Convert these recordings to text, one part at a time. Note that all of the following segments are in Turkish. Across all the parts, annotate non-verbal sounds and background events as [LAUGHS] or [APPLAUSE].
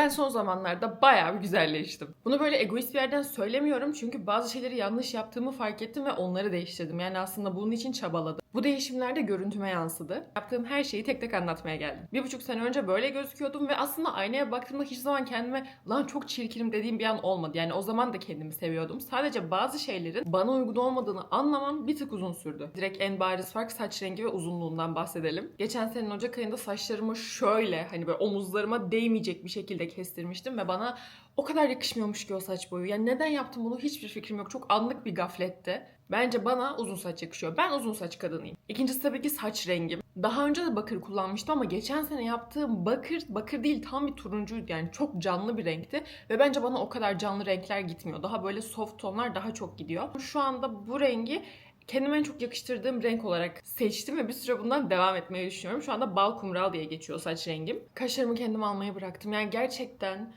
Ben son zamanlarda bayağı bir güzelleştim. Bunu böyle egoist bir yerden söylemiyorum çünkü bazı şeyleri yanlış yaptığımı fark ettim ve onları değiştirdim. Yani aslında bunun için çabaladım. Bu değişimler de görüntüme yansıdı. Yaptığım her şeyi tek tek anlatmaya geldim. Bir buçuk sene önce böyle gözüküyordum ve aslında aynaya baktığımda hiç zaman kendime lan çok çirkinim dediğim bir an olmadı. Yani o zaman da kendimi seviyordum. Sadece bazı şeylerin bana uygun olmadığını anlamam bir tık uzun sürdü. Direkt en bariz fark saç rengi ve uzunluğundan bahsedelim. Geçen senenin Ocak ayında saçlarımı şöyle hani böyle omuzlarıma değmeyecek bir şekilde kestirmiştim ve bana o kadar yakışmıyormuş ki o saç boyu. Yani neden yaptım bunu hiçbir fikrim yok. Çok anlık bir gaflette. Bence bana uzun saç yakışıyor. Ben uzun saç kadınıyım. İkincisi tabii ki saç rengim. Daha önce de bakır kullanmıştım ama geçen sene yaptığım bakır, bakır değil tam bir turuncuydu. Yani çok canlı bir renkti. Ve bence bana o kadar canlı renkler gitmiyor. Daha böyle soft tonlar daha çok gidiyor. Şu anda bu rengi kendime en çok yakıştırdığım renk olarak seçtim ve bir süre bundan devam etmeyi düşünüyorum. Şu anda bal kumral diye geçiyor saç rengim. Kaşlarımı kendim almayı bıraktım. Yani gerçekten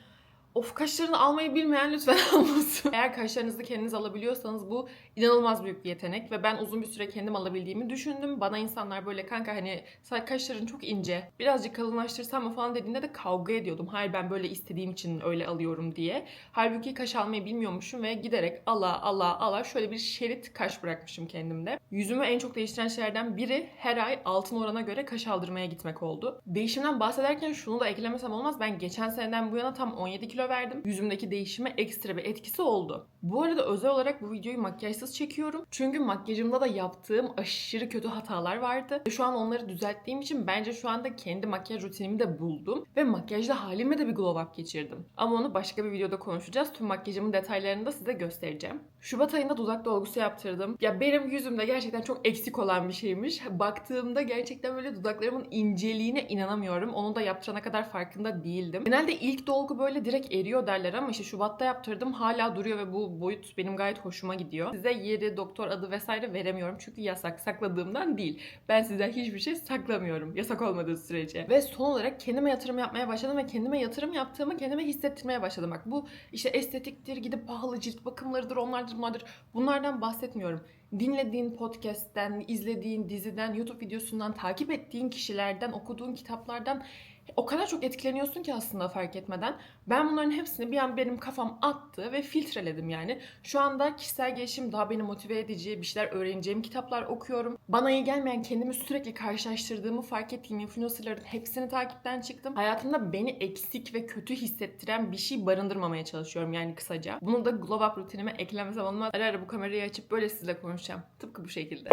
Of kaşlarını almayı bilmeyen lütfen [LAUGHS] almasın. Eğer kaşlarınızı kendiniz alabiliyorsanız bu inanılmaz büyük bir yetenek ve ben uzun bir süre kendim alabildiğimi düşündüm. Bana insanlar böyle kanka hani kaşların çok ince birazcık kalınlaştırsam mı falan dediğinde de kavga ediyordum. Hayır ben böyle istediğim için öyle alıyorum diye. Halbuki kaş almayı bilmiyormuşum ve giderek ala ala ala şöyle bir şerit kaş bırakmışım kendimde. Yüzümü en çok değiştiren şeylerden biri her ay altın orana göre kaş aldırmaya gitmek oldu. Değişimden bahsederken şunu da eklemesem olmaz. Ben geçen seneden bu yana tam 17 kilo verdim. Yüzümdeki değişime ekstra bir etkisi oldu. Bu arada özel olarak bu videoyu makyajsız çekiyorum. Çünkü makyajımda da yaptığım aşırı kötü hatalar vardı. Ve Şu an onları düzelttiğim için bence şu anda kendi makyaj rutinimi de buldum. Ve makyajda halime de bir glow up geçirdim. Ama onu başka bir videoda konuşacağız. Tüm makyajımın detaylarını da size göstereceğim. Şubat ayında dudak dolgusu yaptırdım. Ya benim yüzümde gerçekten çok eksik olan bir şeymiş. Baktığımda gerçekten böyle dudaklarımın inceliğine inanamıyorum. Onu da yaptırana kadar farkında değildim. Genelde ilk dolgu böyle direkt eriyor derler ama işte Şubat'ta yaptırdım hala duruyor ve bu boyut benim gayet hoşuma gidiyor. Size yeri, doktor adı vesaire veremiyorum çünkü yasak. Sakladığımdan değil. Ben sizden hiçbir şey saklamıyorum. Yasak olmadığı sürece. Ve son olarak kendime yatırım yapmaya başladım ve kendime yatırım yaptığımı kendime hissettirmeye başladım. Bak bu işte estetiktir, gidip pahalı cilt bakımlarıdır, onlardır, bunlardır. Bunlardan bahsetmiyorum. Dinlediğin podcast'ten, izlediğin diziden, YouTube videosundan, takip ettiğin kişilerden, okuduğun kitaplardan o kadar çok etkileniyorsun ki aslında fark etmeden. Ben bunların hepsini bir an benim kafam attı ve filtreledim yani. Şu anda kişisel gelişim daha beni motive edici, bir şeyler öğreneceğim kitaplar okuyorum. Bana iyi gelmeyen kendimi sürekli karşılaştırdığımı fark ettiğim influencerların hepsini takipten çıktım. Hayatımda beni eksik ve kötü hissettiren bir şey barındırmamaya çalışıyorum yani kısaca. Bunu da glow up rutinime eklemesem olmaz. Ara ara bu kamerayı açıp böyle sizle konuşacağım. Tıpkı bu şekilde.